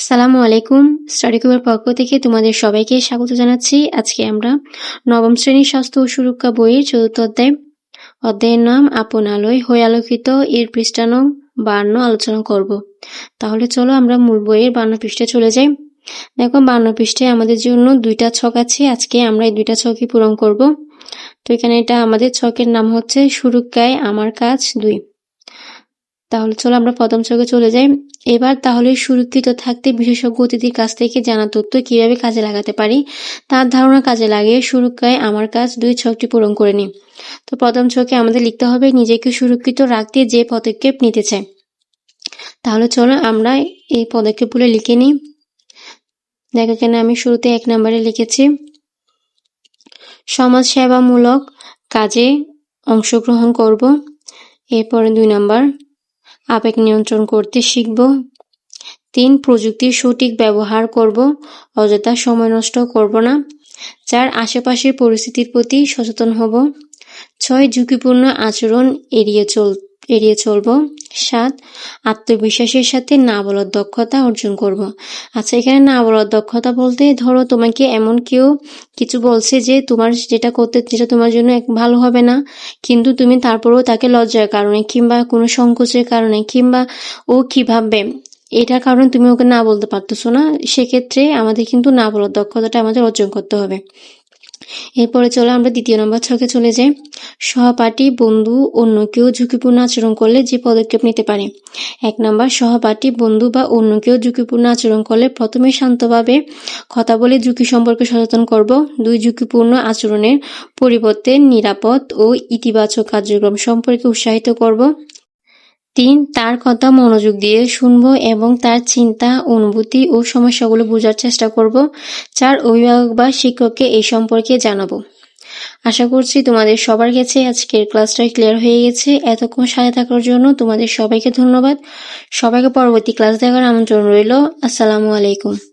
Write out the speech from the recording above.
আসসালামু আলাইকুম। স্টাডি কুবের পক্ষ থেকে তোমাদের সবাইকে স্বাগত জানাচ্ছি। আজকে আমরা নবম শ্রেণির স্বাস্থ্য ও সুরক্ষা বইয়ের চতুর্থ অধ্যায়, অধ্যায়ের নাম আপন আলোয় হয়ে আলোকিত এর পৃষ্ঠা নং বান্ন আলোচনা করব। তাহলে চলো আমরা মূল বইয়ের বান্ন পৃষ্ঠে চলে যাই। দেখো বান্ন পৃষ্ঠে আমাদের জন্য দুইটা ছক আছে। আজকে আমরা এই দুইটা ছকই পূরণ করব। তো এখানে এটা আমাদের ছকের নাম হচ্ছে সুরক্ষায় আমার কাজ দুই। তাহলে চলো আমরা প্রথম ছকে চলে যাই। এবার তাহলে সুরক্ষিত থাকতে বিশেষজ্ঞ অতিথির কাছ থেকে জানা তথ্য কীভাবে কাজে লাগাতে পারি, তার ধারণা কাজে লাগিয়ে সুরক্ষায় আমার কাজ দুই ছকটি পূরণ করে নিই। তো প্রথম ছকে আমাদের লিখতে হবে, নিজেকে সুরক্ষিত রাখতে যে পদক্ষেপ নিতে চায়। তাহলে চলো আমরা এই পদক্ষেপগুলো লিখে নিই। দেখো কেন আমি শুরুতে এক নম্বরে লিখেছি সমাজ সেবামূলক কাজে অংশগ্রহণ করব, এরপরে দুই নাম্বার আবেগ নিয়ন্ত্রণ করতে শিখব। তিন প্রযুক্তির সঠিক ব্যবহার করব, অযথা সময় নষ্ট করব না। চার, আশেপাশের পরিস্থিতির প্রতি সচেতন হব। ছয়, ঝুঁকিপূর্ণ আচরণ এড়িয়ে চল, এড়িয়ে চলব। সাত, আত্মবিশ্বাসের সাথে না বলার দক্ষতা অর্জন করব। আচ্ছা এখানে না বলার দক্ষতা বলতে ধরো তোমাকে এমন কেউ কিছু বলছে যে তোমার যেটা করতে, যেটা তোমার জন্য ভালো হবে না। কিন্তু তুমি তারপরেও তাকে লজ্জার কারণে কিংবা কোনো সংকোচের কারণে কিংবা ও কি ভাববে, এটার কারণে তুমি ওকে না বলতে পারতেছো না। সেক্ষেত্রে আমাদের কিন্তু না বলার দক্ষতাটা আমাদের অর্জন করতে হবে। এরপরে চলো আমরা দ্বিতীয় নম্বর ছকে চলে যাই। সহপাঠী, বন্ধু, অন্য কেউ ঝুঁকিপূর্ণ আচরণ করলে যে পদক্ষেপ নিতে পারে? এক নম্বর, সহপাঠী, বন্ধু বা অন্য কেউ ঝুঁকিপূর্ণ আচরণ করলে প্রথমে শান্তভাবে কথা বলে ঝুঁকি সম্পর্কে সচেতন করব। দুই, ঝুঁকিপূর্ণ আচরণের পরিবর্তে নিরাপদ ও ইতিবাচক কার্যক্রম সম্পর্কে উৎসাহিত করব। তিন, তার কথা মনোযোগ দিয়ে শুনব এবং তার চিন্তা, অনুভূতি ও সমস্যাগুলো বোঝার চেষ্টা করব। চার, অভিভাবক বা শিক্ষককে এই সম্পর্কে জানাব। আশা করছি তোমাদের সবার কাছে আজকের ক্লাসটা ক্লিয়ার হয়ে গেছে। এতক্ষণ সাথে থাকার জন্য তোমাদের সবাইকে ধন্যবাদ। সবাইকে পরবর্তী ক্লাস দেখার আমন্ত্রণ রইল। আসসালামু আলাইকুম।